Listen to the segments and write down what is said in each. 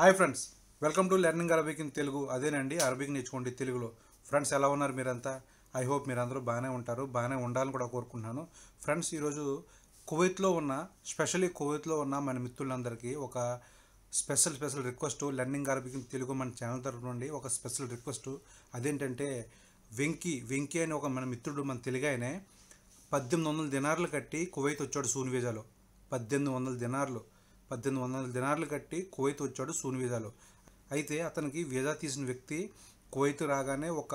Hi friends welcome to learning Arabic in Telugu. అదేనండి Arabic నేర్చుకోండి తెలుగులో. ఫ్రెండ్స్ ఎలా ఉన్నారు మీరంతా? ఐ హోప్ మీరందరూ బాగానే ఉంటారు బాగానే ఉండాలని కూడా కోరుకుంటున్నాను. ఫ్రెండ్స్ ఈరోజు కువైత్లో ఉన్న స్పెషల్లీ కువైత్లో ఉన్న మన మిత్రులందరికీ ఒక special special request learning Arabic in Telugu మన ఛానల్ తరఫు నుండి ఒక స్పెషల్ రిక్వెస్ట్. అదేంటంటే వెంకీ వెంకీ అని ఒక మన మిత్రుడు మన తెలుగాయనే పద్దెనిమిది వందల దినార్లు కట్టి కువైత్ వచ్చాడు సూన్వేజాలో పద్దెనిమిది వందల దినార్లు. పద్దెనిమిది వందల దినార్లు కట్టి కువైత్ వచ్చాడు సూన్ వీజాలో అయితే అతనికి వీజా తీసిన వ్యక్తి కువైత్ రాగానే ఒక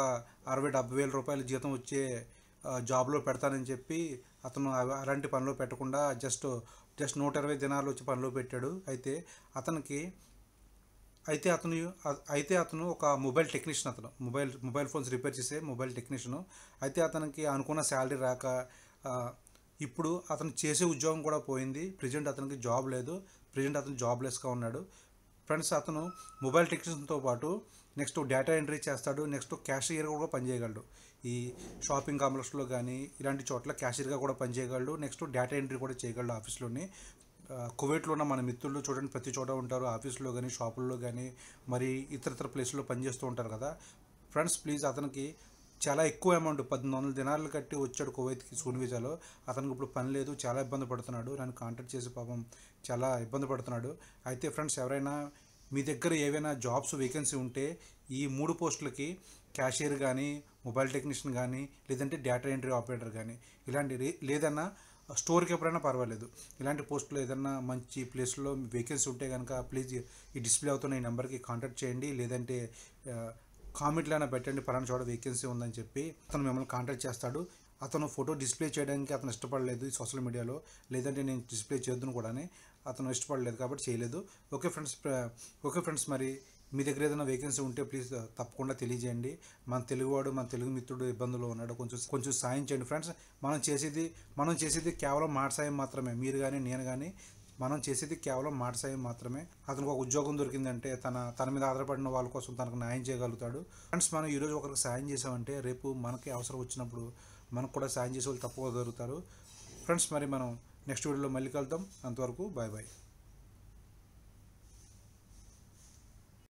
అరవై డెబ్బై వేల రూపాయల జీతం వచ్చే జాబ్లో పెడతానని చెప్పి అతను అలాంటి పనిలో పెట్టకుండా జస్ట్ జస్ట్ నూట ఇరవై దినాలు వచ్చి పనిలో పెట్టాడు. అయితే అతనికి అయితే అతను అయితే అతను ఒక మొబైల్ టెక్నీషియన్ అతను. మొబైల్ మొబైల్ ఫోన్స్ రిపేర్ చేసే మొబైల్ టెక్నీషియను. అయితే అతనికి అనుకున్న శాలరీ రాక ఇప్పుడు అతను చేసే ఉద్యోగం కూడా పోయింది. ప్రజెంట్ అతనికి జాబ్ లేదు. ప్రజెంట్ అతను జాబ్లెస్గా ఉన్నాడు. ఫ్రెండ్స్ అతను మొబైల్ టెక్నీషియన్తో పాటు నెక్స్ట్ డేటా ఎంట్రీ చేస్తాడు. నెక్స్ట్ క్యాషియర్ కూడా పనిచేయగలడు. ఈ షాపింగ్ కాంప్లెక్స్లో కానీ ఇలాంటి చోట్ల క్యాషియర్గా కూడా పనిచేయగలడు. నెక్స్ట్ డేటా ఎంట్రీ కూడా చేయగలడు ఆఫీస్లోని. కువైట్లో ఉన్న మన మిత్రులు చూడండి ప్రతి చోట ఉంటారు. ఆఫీస్లో కానీ షాపుల్లో కానీ మరి ఇతర ఇతర ప్లేస్లో పనిచేస్తూ ఉంటారు కదా. ఫ్రెండ్స్ ప్లీజ్ అతనికి చాలా ఎక్కువ అమౌంట్ పద్దెనిమిది వందల దినాలు కట్టి వచ్చాడు కువైత్కి సూన్ వీజాలో అతనికి ఇప్పుడు పని లేదు చాలా ఇబ్బంది పడుతున్నాడు. నన్ను కాంటాక్ట్ చేసి పాపం చాలా ఇబ్బంది పడుతున్నాడు. అయితే ఫ్రెండ్స్ ఎవరైనా మీ దగ్గర ఏవైనా జాబ్స్ వేకెన్సీ ఉంటే ఈ మూడు పోస్టులకి క్యాషియర్ కానీ మొబైల్ టెక్నీషియన్ కానీ లేదంటే డేటా ఎంట్రీ ఆపరేటర్ కానీ ఇలాంటి రే- లేదన్నా స్టోర్కి ఎప్పుడైనా పర్వాలేదు. ఇలాంటి పోస్టులు ఏదన్నా మంచి ప్లేస్లో వేకెన్సీ ఉంటే కనుక ప్లీజ్ ఈ డిస్ప్లే అవుతున్న ఈ నెంబర్కి కాంటాక్ట్ చేయండి. లేదంటే కామెంట్లో అయినా పెట్టండి పలానా చోట వేకెన్సీ ఉందని చెప్పి అతను మిమ్మల్ని కాంటాక్ట్ చేస్తాడు. అతను ఫోటో డిస్ప్లే చేయడానికి అతను ఇష్టపడలేదు ఈ సోషల్ మీడియాలో లేదంటే నేను డిస్ప్లే చేద్దును కూడా అతను ఇష్టపడలేదు కాబట్టి చేయలేదు. ఓకే ఫ్రెండ్స్ ఓకే ఫ్రెండ్స్ మరి మీ దగ్గర ఏదైనా వేకెన్సీ ఉంటే ప్లీజ్ తప్పకుండా తెలియజేయండి. మన తెలుగువాడు మన తెలుగు మిత్రుడు ఇబ్బందులు ఉన్నాడు. కొంచెం కొంచెం సాయం చేయండి. ఫ్రెండ్స్ మనం చేసేది మనం చేసేది కేవలం మాట సాయం మాత్రమే. మీరు కానీ నేను కానీ మనం చేసేది కేవలం మాట సాయం మాత్రమే. అతనికి ఒక ఉద్యోగం దొరికిందంటే తన తన మీద ఆధారపడిన వాళ్ళ కోసం తనకు న్యాయం చేయగలుగుతాడు. ఫ్రెండ్స్ మనం ఈరోజు ఒకరికి సాయం చేసామంటే రేపు మనకి అవసరం వచ్చినప్పుడు మనకు కూడా సాయం చేసే వాళ్ళు తప్పగా దొరుకుతారు. ఫ్రెండ్స్ మరి మనం నెక్స్ట్ వీడియోలో మళ్ళీ కలుద్దాం. అంతవరకు బాయ్ బాయ్